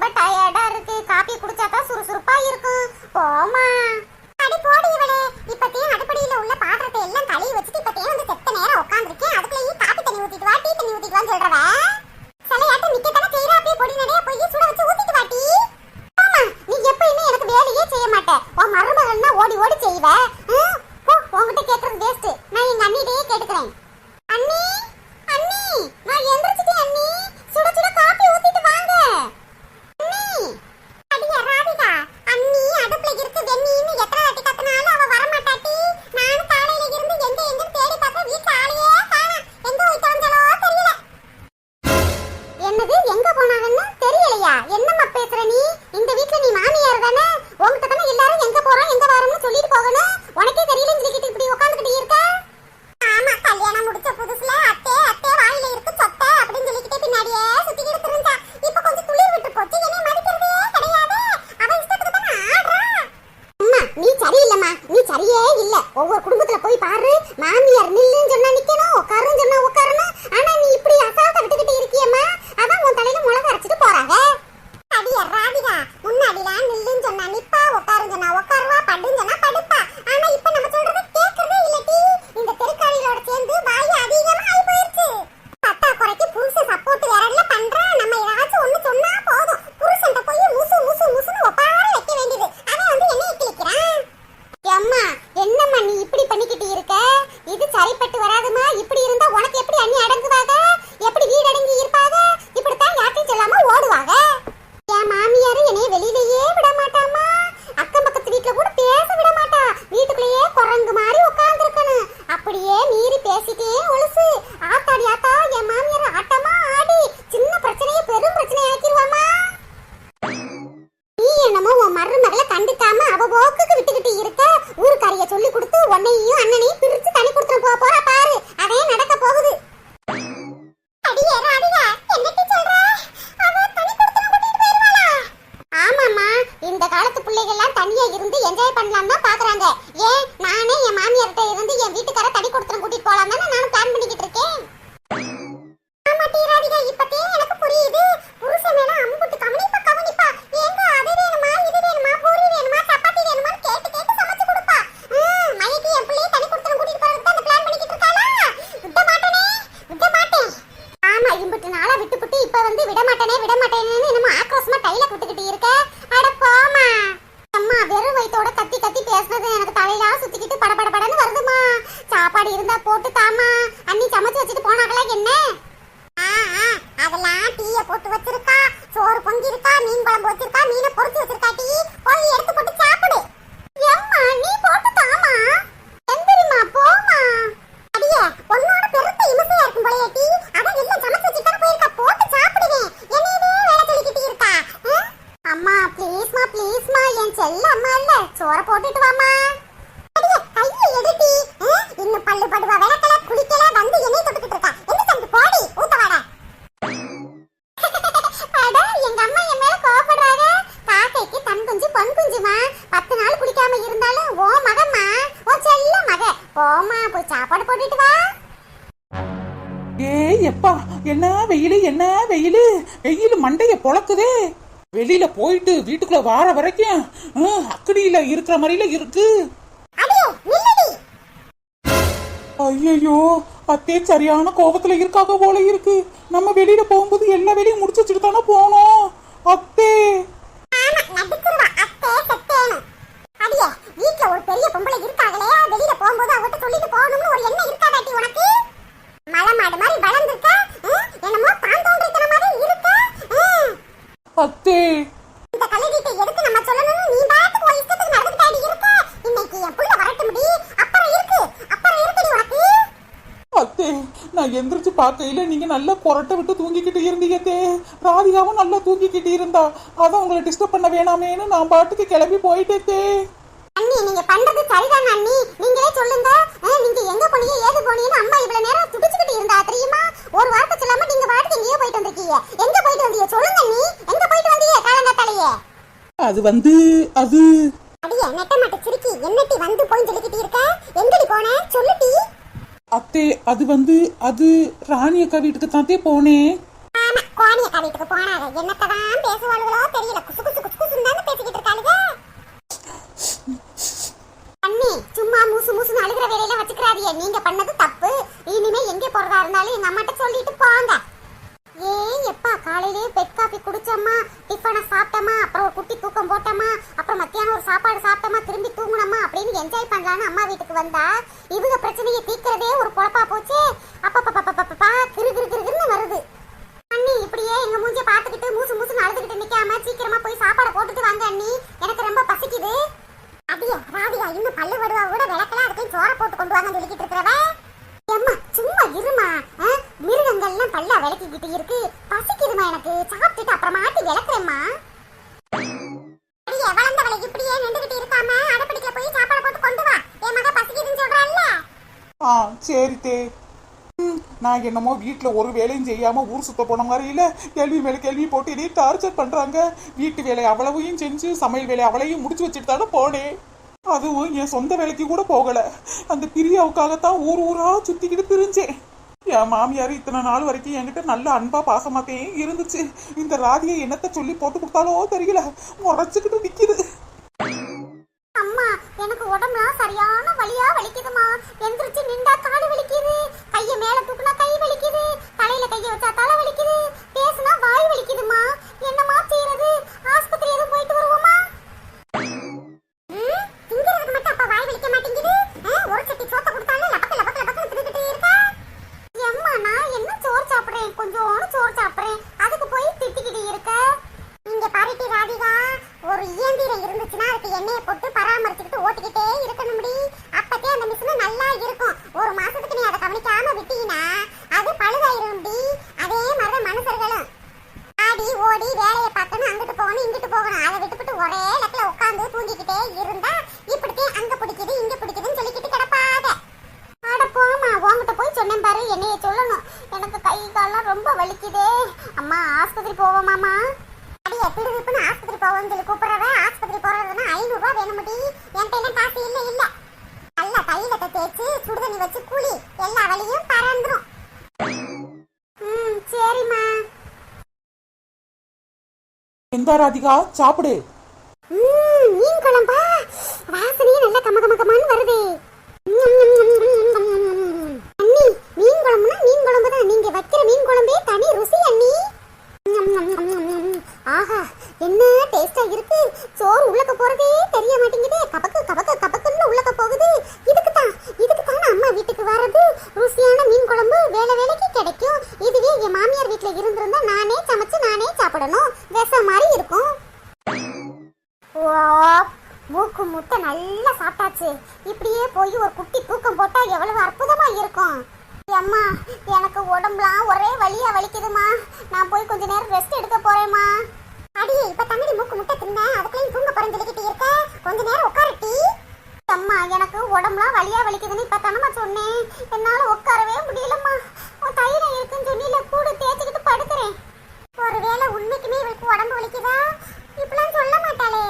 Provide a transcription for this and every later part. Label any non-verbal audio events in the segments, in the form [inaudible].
but I போனது எங்க போனாங்கன்னு தெரியலையா? என்னம்மா பேசுற நீ? இந்த வீட்ல நீ மாமியார் தானே? உங்ககிட்ட தானே எல்லாரும் எங்க போறோம் எங்க வரோம்னு சொல்லிட்டு போகணும். உனக்கே தெரியலன்னு சொல்லிட்டு இப்படி உட்காந்துக்கிட்டு இருக்க? ஆமா கல்யாணம் முடிச்ச புதுசுல அத்தே அத்தே வாயில இருக்கு சொத்தை அப்படின்னு சொல்லிக்கிட்டே பின்னாடியே சுத்தி இருந்தா இப்ப கொஞ்சம் குளிர் விட்டு போச்சு. என்ன மதிக்கிறதே கிடையாது. அவ இஷ்டத்துக்கு தானே ஆடுறா. அம்மா நீ சரியில்லம்மா. நீ சரியே இல்ல. ஒவ்வொரு குடும்பத்துல போய் பாரு. மாமியார் நில்லு. 왔나? பொழக்குதே வெளியில போயிட்டு வீட்டுக்குள்ள வார வரைக்கும் அக்கடியில இருக்கிற மாதிரில இருக்கு. ஐயோ அத்தே சரியான கோபத்துல இருக்காக போல இருக்கு. நம்ம வெளியில போகும்போது எல்லா வெளியும் முடிச்சு வச்சுட்டு தானே போகணும்? நீங்க நல்லா புரட்ட விட்டு தூங்கிக்கிட்டு இருந்தீங்கத்தே ராதிகாவும் நல்லா தூங்கிக்கிட்டு இருந்தா. அதான் உங்களை டிஸ்டர்ப் பண்ண வேணாமேன்னு நான் பாட்டுக்கு கிளம்பி போயிட்டேத்தே. அண்ணி நீங்க பண்றது சரிதான் அண்ணி. நீங்களே சொல்லுங்க. நீங்க எங்க போனீங்க ஏது போனீங்கன்னு அம்மா இவ்வளவு நேரம் துடிச்சுக்கிட்டு இருந்தா தெரியுமா? ஒரு வார்த்தை சொல்லாம நீங்க பாட்டுக்கு எங்கேயோ போயிட்டு வந்திருக்கீங்க. எங்க போயிட்டு வந்தீங்க? சொல்லுங்க அண்ணி. எங்க போயிட்டு வந்தீங்க? காலங்காத்தாலேயே. அது வந்து அது. அடியே நெட்ட மாட்ட சிரிக்கி என்னட்டி வந்து போய் சொல்லிக்கிட்டு இருக்க? எங்கடி போன? சொல்லுட்டி. அத்தே அது வந்து அது ராணி அக்கா வீட்டுக்கு தாத்தே போனேன் ஆமா கோணி அக்கா வீட்டுக்கு போனாங்க என்னத்தான் பேசுவாளுகளோ தெரியல. குசு குசு குசு குசுன்னு தானே பேசிக்கிட்டு இருக்காளுங்க அண்ணி சும்மா மூசு மூசுன்னு அழுகிற வேலையில வச்சுக்கிறாதியே. நீங்க பண்ணது தப்பு. இனிமே எங்க போறதா இருந்தாலும் எங்க அம்மாட்ட சொல்லிட்டு போங்க. ஏன் எப்பா காலையிலேயே பெட் காஃபி குடிச்சோமா டிஃபனை சாப்பிட்டோமா அப்புறம் ஒரு குட்டி தூக்கம் போட்டோமா அப்புறம் மத்தியானம் ஒரு சாப்பாடு சாப்பிட்டோமா திரும்பி தூங்கணுமா அப்படின்னு என்ஜாய் பண்ணலான்னு அம்மா வீட்டுக்கு வந்தா இவங்க பிரச்சனையை தீர்க்கிறதே ஒரு பொழப்பா போச்சு. அப்பப்பா கிரு கிரு கிருன்னு வருது. அண்ணி இப்படியே எங்க மூஞ்ச பாத்துக்கிட்டு மூசு மூசுன்னு அழுதுகிட்டு நிக்காம சீக்கிரமா போய் சாப்பாடு போட்டுட்டு வாங்க அண்ணி. எனக்கு ரொம்ப பசிக்குது. அப்படியே ராதியா இன்னும் பல்லு வடுவா கூட விளக்கல அதுக்கு சோற போட்டு கொண்டு வாங்க சொல்லிக்கிட்டு இருக்கிறவன் எம்மா சும்மா இருமா ஆ? மிருகங்கள்லாம் பல்லா விளக்கிக்கிட்டு இருக்கு. பசிக்குதுமா எனக்கு. சாப்பிட்டுட்டு அப்புறமாட்டி விளக்குறேம்மா. அடியே வளர்ந்தவளை இப்படியே நின்றுகிட்டு இருக்காம அடுப்படிக்கல போய் சாப்பாடு போட்டு கொண்டு வா. என் மக பசிக்குதுன்னு சொல்றான்ல. ஆ சரி தே. ம், நான் என்னமோ வீட்டில் ஒரு வேலையும் செய்யாமல் ஊர் சுத்த போன மாதிரியில கேள்வி மேலே கேள்வி போட்டு இதே டார்ச்சர் பண்ணுறாங்க வீட்டு வேலை அவ்வளவையும் செஞ்சு சமையல் வேலை அவளையும் முடிச்சு வச்சுட்டு தானே போனேன் அதுவும் என் சொந்த வேலைக்கு கூட போகலை. அந்த பிரியாவுக்காகத்தான் ஊர் ஊராக சுற்றிக்கிட்டு திரிஞ்சேன் என் மாமியார் இத்தனை நாள் வரைக்கும் என்கிட்ட நல்ல அன்பா பாசமாத்தையும் இருந்துச்சு. இந்த ராதியை என்னத்த சொல்லி போட்டு கொடுத்தாலோ தெரியல. முறைச்சுக்கிட்டு நிக்குது. அம்மா எனக்கு உடம்புலாம் சரியான வலியா வலிக்குதுமா. எந்திரிச்சு நின்றா காடு வலிக்குது கைய மேல தூக்குனா கை வலிக்குது தலையில கைய வச்சா தலை வலிக்குது பேசுனா வாய் வலிக்குதுமா என்னம்மா செய்யறது ஆஸ்பத்திரி எதுவும் போயிட்டு வருவோமா ம், திங்கிறதுக்கு மட்டும் அப்ப வாய் வலிக்க மாட்டேங்குது ஆ, ஒரு சட்டி சோத்த கொடுத்தாலும் லபக்கு லபக்கு லபக்கு தின்னுக்கிட்டே இருக்கா எம்மா நான் என்ன சோறு சாப்பிடுறேன் கொஞ்சோண்டு சோறு சாப்பிடுறேன் அதுக்கு போய் திட்டிக்கிட்டு இருக்க இங்க பாருட்டி ராதிகா ஒரு இயந்திரம் இருந்துச்சுன்னா அதுக்கு எண்ணெயை போட்டு பராமரிச்சுக்கிட்டு ஓட்டிக்கிட்டே இருக்கணும்டி அப்பத்தே அந்த மிஷின் நல்லா இருக்கும் ஒரு மாசத்துக்கு நீ அதை கவனிக்காம விட்டீங்கன்னா அது பழுதாயிரும்டி அதே மாதிரி மனுஷர்களும் ஆடி ஓடி வேலையை பார்க்கணும் அங்கிட்டு போகணும் இங்கிட்டு போகணும் அதை விட்டுவிட்டு ஒரே இடத்துல உட்காந்து தூங்கிக்கிட்டே இருந்தா இப்படித்தே அங்க பிடிக்குது இங்க பிடிக்குதுன்னு சொல்லிக்கிட்டு கிடப்பாத அட போமா உன்கிட்ட போய் சொன்னேன் பாரு என்னைய சொல்லணும் எனக்கு கை கால்லாம் ரொம்ப வலிக்குதே. அம்மா ஆஸ்பத்திரி போவோமாமா அடியே திடுதிப்புன்னு ஆஸ்பத்திரி போவோம்னு சொல்லி கூப்பிடுறவ ஆஸ்பத்திரி போறதுன்னா ஐநூறு ரூபாய் வேணுமுடி என்கிட்ட எல்லாம் காசு இல்ல இல்ல. நல்லா தைலத்தை தேய்ச்சி சுடுதண்ணி வச்சு குளி. எல்லா வலியும் பறந்துரும். ம் சரிம்மா. எந்த ராதிகா? சாப்பிடு. ம், மீன் குழம்பா? வாசனையே நல்ல கம கம கமான்னு வருது வைக்கிற மீன் குழம்பே தனி ருசி அண்ணி. ஆஹா என்ன டேஸ்டா இருக்கு? சோறு உள்ளக்க போறதே தெரிய மாட்டேங்குதே. கபக்கு கபக்கு கபக்குன்னு உள்ளக்க போகுது. இதுக்கு தான் இதுக்கு தான் அம்மா வீட்டுக்கு வர்றது? ருசியான மீன் குழம்பு வேலை வேலைக்கு கிடைக்கும். இதுவே என் மாமியார் வீட்டுல இருந்திருந்தா நானே சமைச்சு நானே சாப்பிடணும். விஷம் மாதிரி இருக்கும். ஓ மூக்கு முட்டை நல்லா சாப்பிட்டாச்சு. இப்படியே போய் ஒரு குட்டி தூக்கம் போட்டா எவ்வளவு அற்புதமா இருக்கும். அம்மா எனக்கு உடம்புலாம் ஒரே வழியா வலிக்குதுமா நான் போய் கொஞ்ச நேரம் ரெஸ்ட் எடுக்க போறேம்மா. அடியே இப்ப தண்ணி மூக்கு முட்டை தின்ன அதுக்குள்ள தூங்க போறேன்னு சொல்லிக்கிட்டு இருக்க. கொஞ்ச நேரம் உட்காரட்டி அம்மா எனக்கு உடம்புலாம் வலியா வலிக்குதுன்னு இப்ப தானம்மா சொன்னேன். என்னால உட்காரவே முடியலம்மா. உன் தைலம் இருக்குன்னு சொன்னில கூட தேய்ச்சிக்கிட்டு படுக்கிறேன். ஒருவேளை உண்மைக்குமே இவளுக்கு உடம்பு வலிக்குதா? இப்பெல்லாம் சொல்ல மாட்டாளே.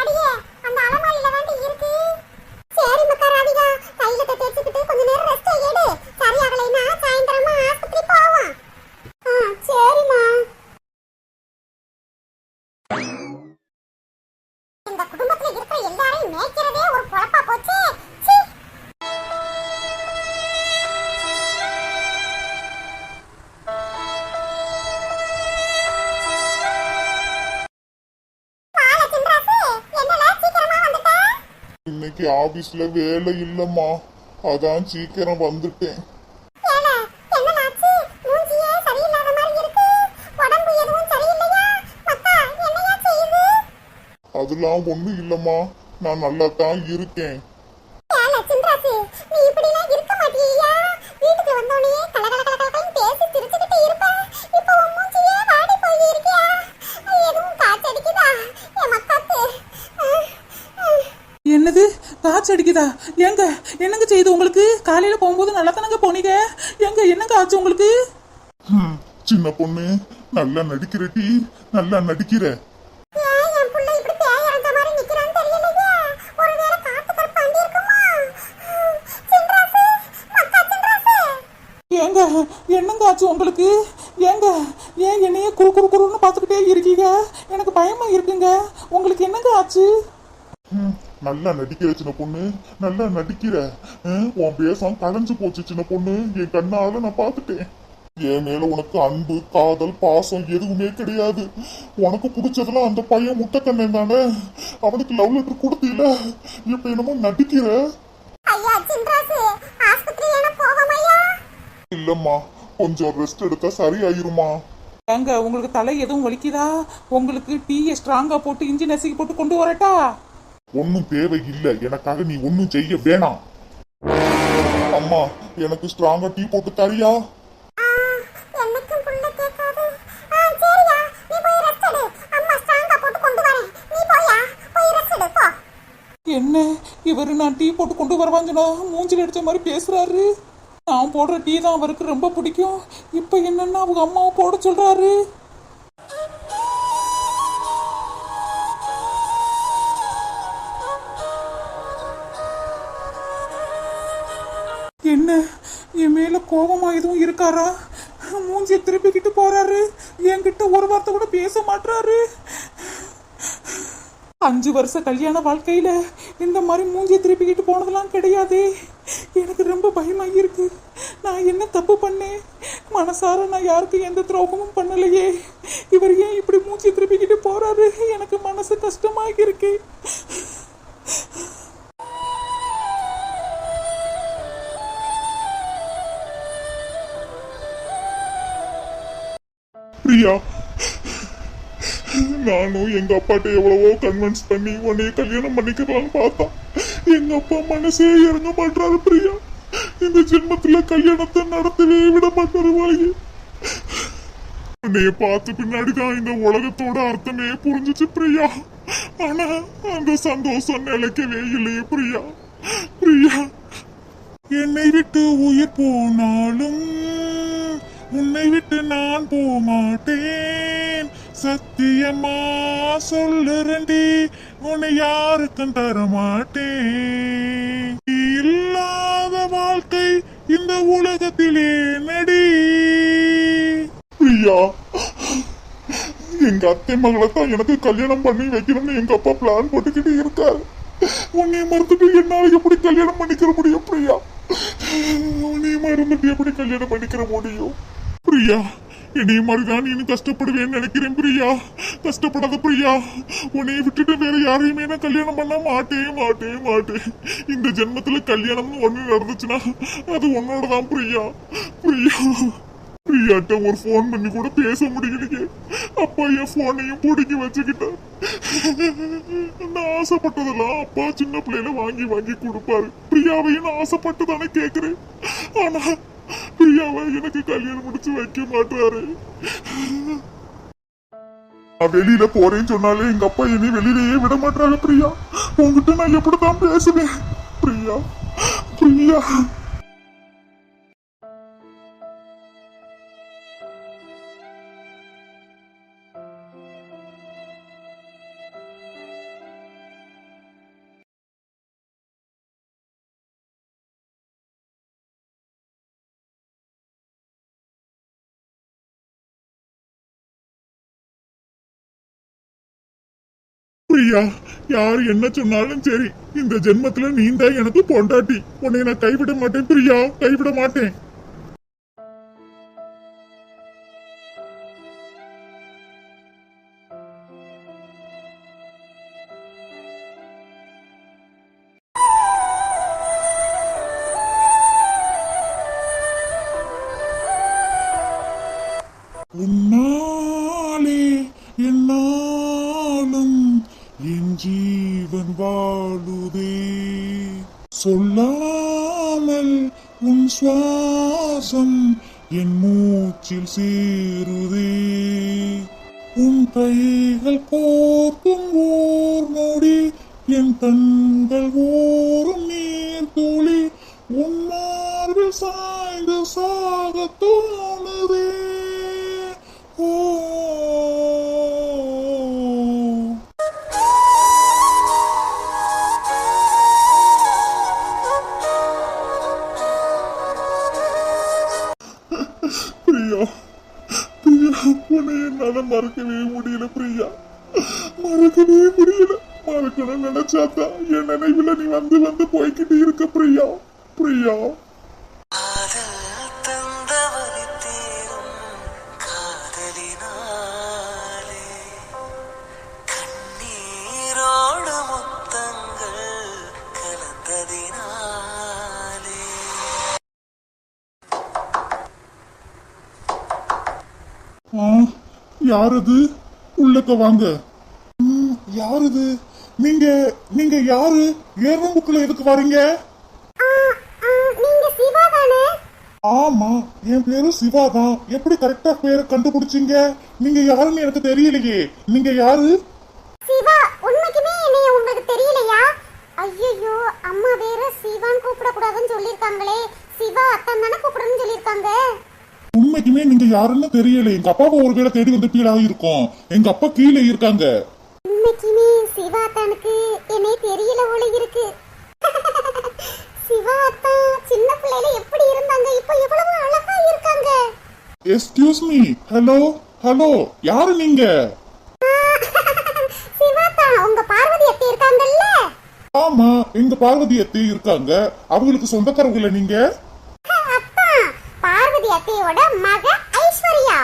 அடியே அந்த அலமாரியில தாண்டி இருக்கு. சரி மக்கா ராதிகா தைலத்தை தேய்ச்சிக்கிட்டு கொஞ்ச நேரம் ரெஸ்ட் எடு சரியாகலைன்னா சாயந்தரமா ஆஸ்பத்திரி போவோம். ஆ சரிம்மா. இந்த இன்னைக்கு ஆபீஸ்ல வேலை இல்லம்மா. அதான் சீக்கிரம் வந்துட்டேன்? அதெல்லாம் ஒண்ணும் இல்லம்மா. நான் நல்லா தான் இருக்கேன். அடிக்குதா ஏங்க என்னங்க செய்யுது உங்களுக்கு? காலையில போகும்போது நல்லா தானங்க போனீங்க? எங்க என்னங்க ஆச்சு உங்களுக்கு? சின்ன பொண்ணு நல்லா நடிக்கிற டீ நல்லா நடிக்கிற. சின்ராசு. என்னங்க ஆச்சு உங்களுக்கு? ஏங்க ஏன் என்னையே குறு குறு குறுன்னு பார்த்துக்கிட்டே இருக்கீங்க? எனக்கு பயமா இருக்குங்க. உங்களுக்கு என்னங்க ஆச்சு? நல்லா நடிக்கிற சின்ன பொண்ணு. நல்லா நடிக்கிற. ம், உன் பேசம் கலைஞ்சு போச்சு சின்ன பொண்ணு. என் கண்ணால நான் பார்த்துட்டேன். என் மேல உனக்கு அன்பு காதல் பாசம் எதுவுமே கிடையாது. உனக்கு பிடிச்சதெல்லாம் அந்த பையன் முட்டைக்கண்ணன் தானே. அவனுக்கு லவ் லெட்டர் கொடுத்தீல. இப்ப என்னமோ நடிக்கிற? இல்லம்மா கொஞ்சம் ரெஸ்ட் எடுத்தா சரியாயிருமா? ஏங்க உங்களுக்கு தலை எதுவும் வலிக்குதா? உங்களுக்கு டீயை ஸ்ட்ராங்கா போட்டு இஞ்சி நசுக்கி போட்டு கொண்டு வரட்டா? ஒன்னும் தேவை இல்ல எனக்காக நீ ஒன்னும் செய்ய வேணாம். அம்மா எனக்கு ஸ்ட்ராங்கா டீ போட்டு தரியா? என்னக்கும் புள்ள கேட்காது ஆ சரியா. நீ போய் ரெஸ்ட் எடு. அம்மா ஸ்ட்ராங்கா போட்டு கொண்டு வரேன். நீ போயா? போய் ரெஸ்ட் எடு. போ. என்ன? இவரு நான் டீ போட்டு கொண்டு வருவான்னு சொன்னா மூஞ்சில் அடிச்ச மாதிரி பேசுறாரு. நான் போடுற டீ தான் அவருக்கு ரொம்ப பிடிக்கும். இப்போ என்னன்னா அவங்க அம்மாவை போட சொல்றாரு. கோபமா எதுவும் இருக்காரா? மூஞ்சியை திருப்பிக்கிட்டு போறாரு. என்கிட்ட ஒரு வார்த்தை கூட பேச மாட்றாரு. அஞ்சு வருஷ கல்யாண வாழ்க்கையில இந்த மாதிரி மூஞ்சியை திருப்பிக்கிட்டு போனதெல்லாம் கிடையாது. எனக்கு ரொம்ப பயமா இருக்கு நான் என்ன தப்பு பண்ணேன்? மனசார நான் யாருக்கும் எந்த துரோகமும் பண்ணலையே. இவர் ஏன் இப்படி மூஞ்சி திருப்பிக்கிட்டு போறாரு? எனக்கு மனசு கஷ்டமாக இருக்கு பிரியா. நானும் எங்க அப்பாட்ட எவ்வளவோ கன்வின்ஸ் பண்ணி உன்னைய கல்யாணம் பண்ணிக்கலாம்னு பார்த்தா எங்க அப்பா மனசே இறங்க மாட்டாரு பிரியா. இந்த ஜென்மத்துல கல்யாணத்தை நடத்தவே விட மாட்டாரு வாயி உன்னைய பார்த்த பின்னாடிதான் இந்த உலகத்தோட அர்த்தமே புரிஞ்சுச்சு பிரியா. ஆனா அந்த சந்தோஷம் நிலைக்கவே இல்லையே பிரியா. பிரியா என்னை விட்டு உயிர் போனாலும் உன்னை விட்டு நான் போக மாட்டேன் சத்தியமா சொல்லுறண்டி உன்னை யாருக்கும் தரமாட்டேன். இல்லாத வாழ்க்கை இந்த உலகத்திலே நடி. பிரியா எங்க அத்தை மகளை தான் எனக்கு கல்யாணம் பண்ணி வைக்கணும்னு எங்க அப்பா பிளான் போட்டுக்கிட்டு இருக்காரு. உன்னை மறந்துட்டு என்னால எப்படி கல்யாணம் பண்ணிக்கிற முடியும் பிரியா? உன்னை மறந்துட்டு எப்படி கல்யாணம் பண்ணிக்கிற முடியும்? பிரியா என்னைய மாதிரிதான் நீ கஷ்டப்படுவேன்னு நினைக்கிறேன் பிரியா. கஷ்டப்படாத பிரியா உன்னைய விட்டுட்டு வேற யாரையுமே நான் கல்யாணம் பண்ண மாட்டேன் மாட்டேன் மாட்டேன். இந்த ஜென்மத்துல கல்யாணம்னு ஒண்ணு நடந்துச்சுன்னா அது உன்னோட தான் பிரியா. பிரியா பிரியாட்ட ஒரு ஃபோன் பண்ணி கூட பேச முடியலையே. அப்பா என் ஃபோனையும் பிடிக்கி வச்சுக்கிட்டேன் நான் ஆசைப்பட்டதெல்லாம் அப்பா சின்ன பிள்ளையில வாங்கி வாங்கி கொடுப்பாரு. பிரியாவையும் நான் ஆசைப்பட்டு தானே கேக்குறேன். ஆனா பிரியாவை எனக்கு கல்யாணம் முடிச்சு வைக்க மாட்டாரு. நான் வெளியில போறேன்னு சொன்னாலே எங்க அப்பா என்னை வெளியிலேயே விட மாட்டாங்க பிரியா. உங்ககிட்ட நான் எப்படிதான் பேசுவேன்? பிரியா பிரியா. பிரியா யார் என்ன சொன்னாலும் சரி. இந்த ஜென்மத்துல நீ தான் எனக்கு பொண்டாட்டி. உன்னை நான் கைவிட மாட்டேன் பிரியா. கைவிட மாட்டேன். கைகள் கோர்க்கும் ஓர் நொடி என் கண்கள் ஓரும் நீர் துளி உன் மார்பில் சாய்ந்து சாக என்னால மறக்கவே முடியல பிரியா. மறக்கவே முடியல. மறக்கணும்னு நினைச்சாதான் என் நினைவுல நீ வந்து வந்து போய்கிட்டு இருக்க பிரியா. பிரியா. யார் அது உள்ளக்க வாங்க. ம், யார் இது நீங்க நீங்க யாரு? ஏர்வம்புக்குள்ள எதுக்கு வரீங்க? ஆமா என் பேரு சிவா தான். எப்படி கரெக்டா பேரை கண்டுபிடிச்சீங்க? நீங்க யாருன்னு எனக்கு தெரியலையே. நீங்க யாரு? சிவா உண்மைக்குமே என்னைய உங்களுக்கு தெரியலையா? ஐயோ அம்மா வேற சிவான்னு கூப்பிடக்கூடாதுன்னு சொல்லியிருக்காங்களே. சிவா அத்தான் தானே கூப்பிடணும்னு சொல்லியிருக்காங்க? உண்மைக்குமே நீங்க யாருன்னு தெரியல. எங்க அப்பாவை ஒருவேளை தேடி வந்து கீழாக இருக்கும் எங்க அப்பா கீழே இருக்காங்க. உண்மைக்குமே சிவா அத்தானுக்கு என்னை தெரியல போல இருக்கு. சிவா அத்தா சின்ன பிள்ளையில எப்படி இருந்தாங்க? இப்போ எவ்வளவு அழகா இருக்காங்க. எஸ்கியூஸ் மீ ஹலோ ஹலோ யாரு நீங்க? சிவாத்தா உங்க பார்வதி அத்தை இருக்காங்கல்ல? ஆமா எங்க பார்வதி அத்தை இருக்காங்க. அவங்களுக்கு சொந்தக்காரவங்கள நீங்க அத்தா பார்வதி அத்தையோட மக ஐஸ்வர்யா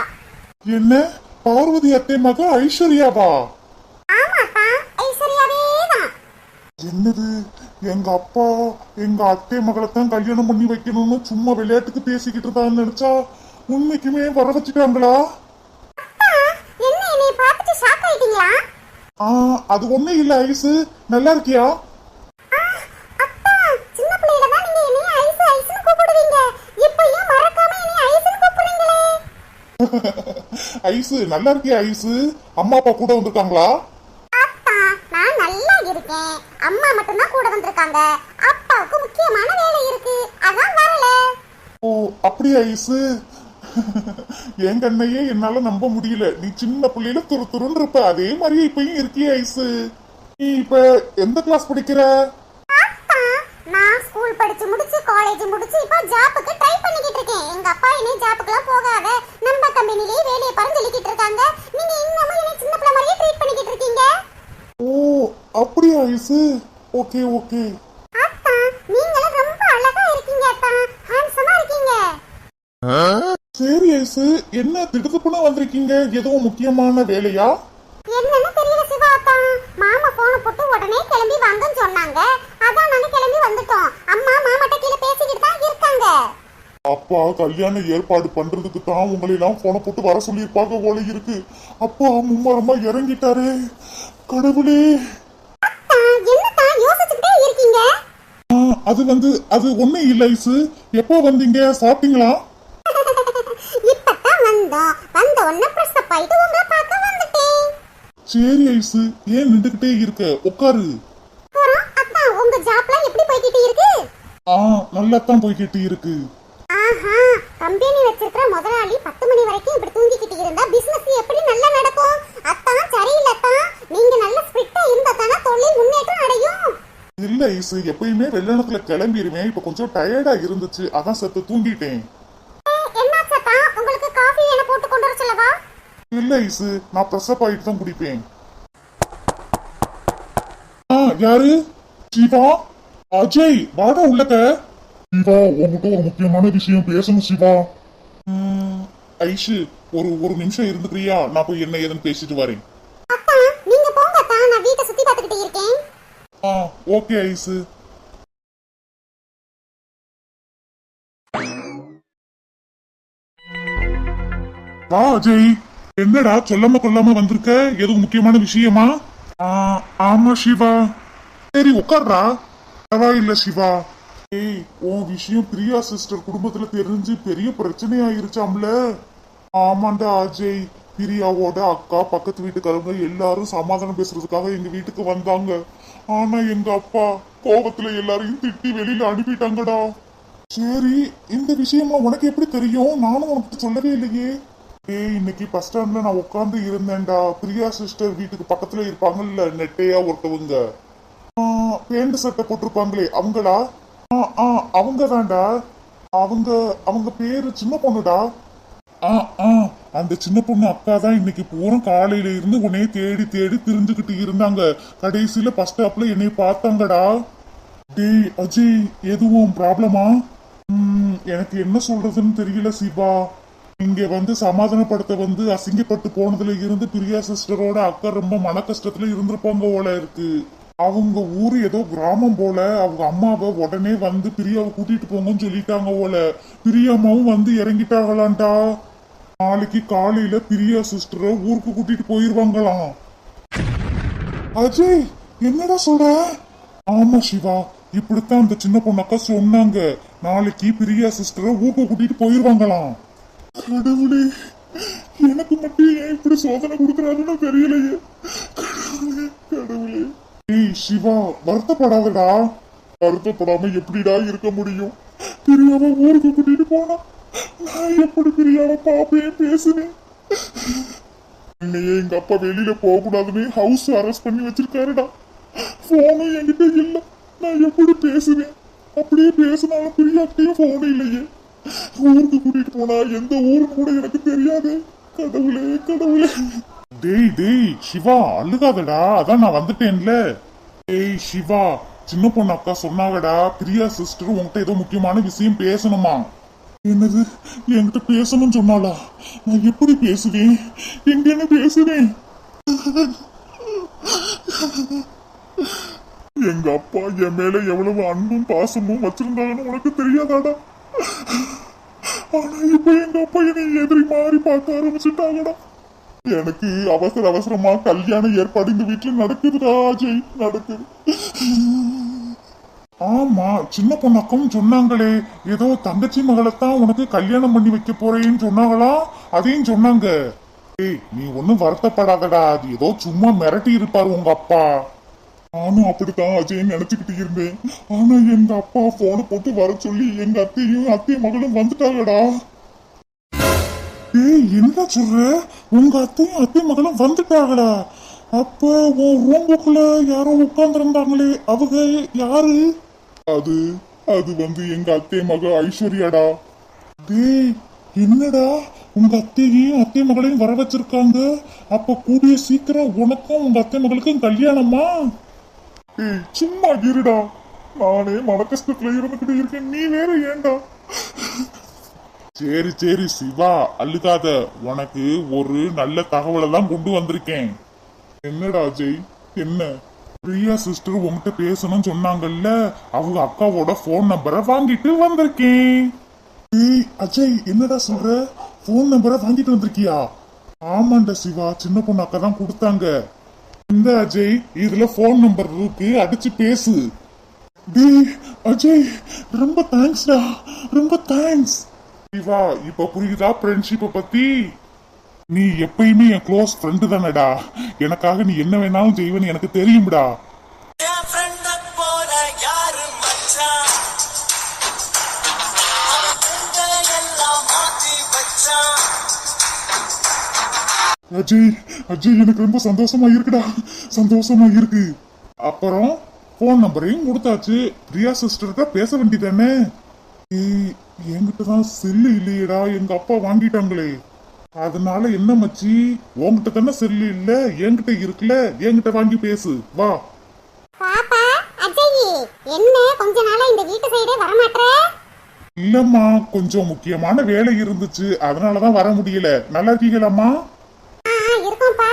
என்ன? பார்வதி அத்தை மக ஐஸ்வர்யாவா? என்னது? எங்க அப்பா எங்க அத்தை மகளை தான் கல்யாணம் பண்ணி வைக்கணும்னு சும்மா விளையாட்டுக்கு பேசிக்கிட்டு இருந்தான்னு நினைச்சா உண்மைக்குமே வர வச்சுட்டாங்களா? அது ஒண்ணும் இல்ல ஐசு. நல்லா இருக்கியா? [laughs] ஐசு நல்லா இருக்கியா ஐசு? அம்மா அப்பா கூட வந்திருக்காங்களா? அத்தா நான் நல்லா இருக்கேன். அம்மா மட்டும்தான் கூட வந்திருக்காங்க. அப்பாவுக்கு முக்கியமான வேலை இருக்கு. அதான் வரல. ஓ அப்படியா ஐசு? என் கண்ணையே என்னால நம்ப முடியல. நீ சின்ன பிள்ளையில துரு துருன்னு இருப்ப. அதே மாதிரியே இப்பயும் இருக்கியே ஐசு. நீ இப்ப எந்த கிளாஸ் படிக்கிற? ஸ்கூல் படிச்சு முடிச்சு காலேஜ் முடிச்சு இப்போ ஜாப்புக்கு ட்ரை பண்ணிக்கிட்டு இருக்கேன். எங்க அப்பா என்னை ஜாப்புக்குலாம் போகாத. நம்ம கம்பெனிலேயே வேலையை பாருன்னு சொல்லிக்கிட்டு இருக்காங்க. நீங்க இன்னமும் என்னை சின்ன பிள்ளை மாதிரியே ட்ரீட் பண்ணிக்கிட்டு இருக்கீங்க? ஓ அப்படியா ஐசு? Okay okay. அத்தா நீங்களும் ரொம்ப அழகா இருக்கீங்க அத்தா. ஹேண்ட்ஸமா இருக்கீங்க. சரி ஐசு. என்ன திடுத்துப்புனா வந்திருக்கீங்க? எதுவும் முக்கியமான வேலையா? என்னன்னு தெரியல சிவா அத்தா. மாமா போன போட்டு உடனே கிளம்பி வாங்கன்னு சொன்னாங்க. அதான் நாங்க கிளம்பி வந்துட்டோம். அம்மா மாமாட்ட கீழே பேசிக்கிட்டு தான் இருக்காங்க. அப்பா கல்யாண ஏற்பாடு பண்றதுக்கு தான் உங்களை எல்லாம் போன போட்டு வர சொல்லியிருப்பாங்க போல இருக்கு. அப்பா மும்மரமா இறங்கிட்டாரே. கடவுளே. அது வந்து அது ஒண்ணும் இல்ல ஐசு. எப்போ வந்தீங்க? சாப்பிட்டீங்களா? [laughs] இப்பதான் வந்தோம். வந்த உடனே பிரஸ் அப் ஆயிட்டு உங்களை பார்க்க வந்துட்டேன். சரி ஐசு ஏன் நின்றுகிட்டே இருக்க? உட்காரு. அத்தா உங்க ஜாப்லாம் எப்படி போய்கிட்டு இருக்கு? ஆ நல்லா தான் போய்கிட்டு இருக்கு. ஆஹா கம்பெனி வச்சிருக்கிற முதலாளி பத்து மணி வரைக்கும் இப்படி தூங்கிக்கிட்டு இருந்தா பிசினஸ் எப்படி நல்லா நடக்கும்? அத்தான் சரியில்லை அத்தான் நீங்க நல்ல ஸ்பிரிட்டா இருந்தா தானே தொழில் முன்னேற்றம் அடையும். இல்ல ஐசு எப்பயுமே வெள்ளனத்துல கிளம்பிடுவேன் இப்ப கொஞ்சம் டயர்டா இருந்துச்சு. அதான் சத்து தூங்கிட்டேன் ஏய், என்னாச்சு அத்தா உங்களுக்கு காஃபி என்ன போட்டு கொண்டு வர சொல்லவா இல்ல ஐசு நான் ஆயிட்டு தான் குடிப்பேன். ஆ யாரு? சிவா? அஜய் வாடா உள்ளக்க. சிவா உங்ககிட்ட ஒரு முக்கியமான விஷயம் பேசணும் சிவா. ஐஷு ஒரு ஒரு நிமிஷம் இருந்துக்கிறியா? நான் போய் என்ன ஏதுன்னு பேசிட்டு வரேன். அத்தா நீங்க போங்க அத்தா நான் வீட்டை சுத்தி பார்த்துக்கிட்டு இருக்கேன். ஆ ஓகே ஐசு வா அஜய். என்னடா சொல்லாம கொல்லாம வந்திருக்க? எதுவும் முக்கியமான விஷயமா? ஆமா சிவா சரி உட்கார்றா. பரவாயில்ல சிவா ஏய் உன் விஷயம் பிரியா சிஸ்டர் குடும்பத்துல தெரிஞ்சு பெரிய பிரச்சனை ஆயிருச்சாம்ல ஆமாண்டா அஜய். பிரியாவோட அக்கா பக்கத்து வீட்டுக்காரங்க எல்லாரும் சமாதானம் பேசுறதுக்காக எங்க வீட்டுக்கு வந்தாங்க. ஆனா எங்க அப்பா கோபத்துல எல்லாரையும் திட்டி வெளியில அனுப்பிட்டாங்கடா. சரி இந்த விஷயமா உனக்கு எப்படி தெரியும்? நானும் உனக்கு சொல்லவே இல்லையே. ஏய் இன்னைக்கு பஸ் ஸ்டாண்ட்ல நான் உட்காந்து இருந்தேன்டா. பிரியா சிஸ்டர் வீட்டுக்கு பக்கத்துல இருப்பாங்கல்ல நெட்டையா ஒருத்தவங்க. பேண்ட் சட்டை போட்டிருப்பாங்களே அவங்களா? ஆ ஆ அவங்க தான்டா அவங்க அவங்க பேரு சின்ன பொண்ணுடா. ஆ ஆ அந்த சின்ன பொண்ணு அக்கா தான் இன்னைக்கு பூரம் காலையில இருந்து உன்னைய தேடி தேடி திரிஞ்சுக்கிட்டு இருந்தாங்க. கடைசியில பஸ் ஸ்டாப்ல என்னை பார்த்தாங்கடா. டேய் அஜய் எதுவும் ப்ராப்ளமா ம், எனக்கு என்ன சொல்றதுன்னு தெரியல சிவா. இங்க வந்து சமாதானப்படுத்த வந்து அசிங்கப்பட்டு போனதுல இருந்து பிரியா சிஸ்டரோட அக்கா ரொம்ப மன கஷ்டத்துல இருந்திருப்பாங்க போல இருக்கு. அவங்க ஊரு ஏதோ கிராமம் போல. அவங்க அம்மாவை உடனே வந்து பிரியாவை கூட்டிட்டு போங்கன்னு சொல்லிட்டாங்க போல. பிரியாமாவும் வந்து இறங்கிட்டாங்களான்டா. நாளைக்கு காலையில பிரியா சிஸ்டரை ஊருக்கு கூட்டிட்டு போயிருவாங்களாம். அஜய் என்னடா சொல்ற? ஆமா சிவா இப்படித்தான் அந்த சின்ன பொண்ணக்கா சொன்னாங்க. நாளைக்கு பிரியா சிஸ்டரை ஊருக்கு கூட்டிட்டு போயிருவாங்களாம். கடவுளே எனக்கு மட்டும் ஏன் இப்படி சோதனை கொடுக்கறாருன்னு தெரியலையே. கடவுளே கடவுளே. ஏய் சிவா வருத்தப்படாதடா. வருத்தப்படாம எப்படிடா இருக்க முடியும்? பிரியாவை ஊருக்கு கூட்டிட்டு போனா நான் எப்படி பிரியாவை பாப்பேன் பேசுனேன் என்னையே எங்க அப்பா வெளியில போக கூடாதுன்னு ஹவுஸ் அரெஸ்ட் பண்ணி வச்சிருக்காருடா. போனும் என்கிட்ட இல்ல. நான் எப்படி பேசுவேன்? அப்படியே பேசினாலும் பிரியாக்கிட்டயும் போன் இல்லையே. ஊருக்கு கூட்டிட்டு போனா எந்த ஊருன்னு கூட எனக்கு தெரியாது. கடவுளே கடவுளே. டேய் டேய் சிவா அழுகாதடா. அதான் நான் வந்துட்டேன்ல. டேய் சிவா சின்ன பொண்ணு அக்கா சொன்னாங்கடா. பிரியா சிஸ்டர் உன்கிட்ட ஏதோ முக்கியமான விஷயம் பேசணுமா? என்னது? என்கிட்ட பேசணும்னு சொன்னாளா? நான் எப்படி பேசுவேன்? எங்கன்னு பேசுவேன் எங்க அப்பா என் மேல எவ்வளவு அன்பும் பாசமும் வச்சிருந்தாங்கன்னு உனக்கு தெரியாதாடா? ஆனா இப்ப எங்க அப்பா என்னை எதிரி மாறி பார்க்க ஆரம்பிச்சுட்டாங்கடா. எனக்கு அவசர அவசரமா கல்யாண ஏற்பாடு இந்த வீட்டுல நடக்குதுடா அஜய் நடக்குது. ஆமா சின்ன பொண்ணாக்கும் சொன்னாங்களே ஏதோ தங்கச்சி மகளைத்தான் உனக்கு கல்யாணம் பண்ணி வைக்க போறேன்னு சொன்னாங்களா? அதையும் சொன்னாங்க. ஏய் நீ ஒன்னும் வருத்தப்படாதடா அது ஏதோ சும்மா மிரட்டி இருப்பாரு உங்க அப்பா. நானும் அப்படித்தான் அஜய் நினைச்சுக்கிட்டு இருந்தேன். ஆனா எங்க அப்பா போனை போட்டு வர சொல்லி எங்க அத்தையும் அத்தை மகளும் வந்துட்டாங்கடா. ஏய் என்ன சொல்ற? உங்க அத்தையும் அத்தை மகளும் வந்துட்டாங்களா அப்ப உன் ரூமுக்குள்ள யாரோ உட்கார்ந்துருந்தாங்களே அவங்க யாரு? அது அது வந்து எங்க அத்தை மக ஐஸ்வர்யாடா. டேய் என்னடா? உங்க அத்தையும் அத்தை மகளையும் வர வச்சிருக்காங்க. அப்ப கூடிய சீக்கிரம் உனக்கும் உங்க அத்தை மகளுக்கும் கல்யாணமா? ஏய் சும்மா இருடா. நானே மன கஷ்டத்துல இருந்துகிட்டு இருக்கேன். நீ வேற ஏன்டா சரி சரி சிவா அழுகாத. உனக்கு ஒரு நல்ல தகவலை தான் கொண்டு வந்திருக்கேன். என்னடா அஜய்? என்ன? பிரியா சிஸ்டர் உன்கிட்ட பேசணும்னு சொன்னாங்கல்ல? அவங்க அக்காவோட ஃபோன் நம்பரை வாங்கிட்டு வந்திருக்கேன். ஏய் அஜய் என்னடா சொல்ற? ஃபோன் நம்பரை வாங்கிட்டு வந்திருக்கியா? ஆமாண்டா சிவா சின்ன பொண்ணு அக்கா தான் கொடுத்தாங்க. இந்த அஜய் இதுல ஃபோன் நம்பர் இருக்கு அடிச்சு பேசு. டேய் அஜய் ரொம்ப தேங்க்ஸ்டா ரொம்ப தேங்க்ஸ் சிவா இப்ப புரியுதா ஃப்ரெண்ட்ஷிப்பை பத்தி? நீ எப்பயுமே என் க்ளோஸ் ஃப்ரெண்டு தானடா. எனக்காக நீ என்ன வேணாலும் செய்வன்னு எனக்கு தெரியும்டா. அஜய் அஜய் எனக்கு ரொம்ப சந்தோஷமா இருக்குடா. சந்தோஷமா இருக்கு. அப்புறம் ஃபோன் நம்பரையும் கொடுத்தாச்சு. பிரியா சிஸ்டர்கிட்ட பேச வேண்டியதானே? என்கிட்ட தான் செல்லு இல்லையேடா. எங்க அப்பா வாங்கிட்டாங்களே. அதனால என்ன மச்சி? உன்கிட்ட தானே செல்லு இல்ல. என்கிட்ட இருக்குல்ல. என்கிட்ட வாங்கி பேசு. வா. பாப்பா அஜய் என்ன கொஞ்ச நாளா இந்த வீட்டு சைடே வரமாட்ற? இல்லம்மா கொஞ்சம் முக்கியமான வேலை இருந்துச்சு. அதனாலதான் வர முடியல. நல்லா இருக்கீங்களாம்மா? இருக்கோம்ப்பா.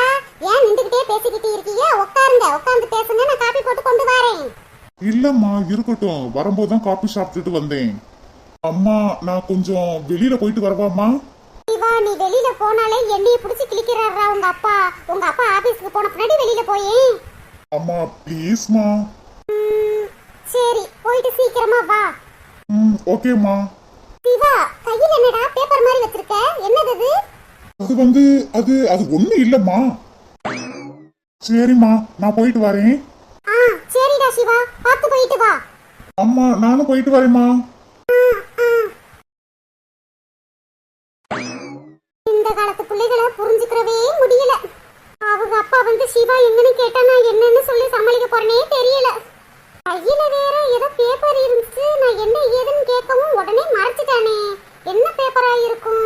ஏன் நின்றுகிட்டே பேசிக்கிட்டு இருக்கீங்க? உட்காருங்க உட்கார்ந்து பேசுங்க. நான் காப்பி போட்டு கொண்டு வரேன். இல்லம்மா இருக்கட்டும். வரும்போது தான் காபி சாப்பிட்டுட்டு வந்தேன். அம்மா நான் கொஞ்சம் வெளியில போயிட்டு வரவாம்மா? சிவா நீ வெளியில போனாலே என்னைய புடிச்சு கிழிக்கிறாரா உங்க அப்பா? உங்க அப்பா ஆபீஸ்க்கு போன பின்னாடி வெளியில போயே. அம்மா ப்ளீஸ்மா சரி. போயிட்டு சீக்கிரமா வா. ம் ஓகேம்மா. சிவா கையில் என்னடா பேப்பர் மாதிரி வச்சிருக்க? என்னது அது வந்து அது அது ஒண்ணு இல்லம்மா. சரிம்மா நான் போயிட்டு வரேன். ஆ சரிடா சிவா. பார்த்து போயிட்டு வா. அம்மா நானும் போயிட்டு வரேம்மா. இந்த காலத்து பிள்ளைகளை புரிஞ்சுக்கிறவே முடியல. அவங்க அப்பா வந்து சிவா எங்கன்னு கேட்டா நான் என்னன்னு சொல்லி சமாளிக்க போறேனே தெரியல. கையில வேற ஏதோ பேப்பர் இருந்துச்சு. நான் என்ன ஏதுன்னு கேட்கவும் உடனே மறைச்சிட்டானே. என்ன பேப்பரா இருக்கும்?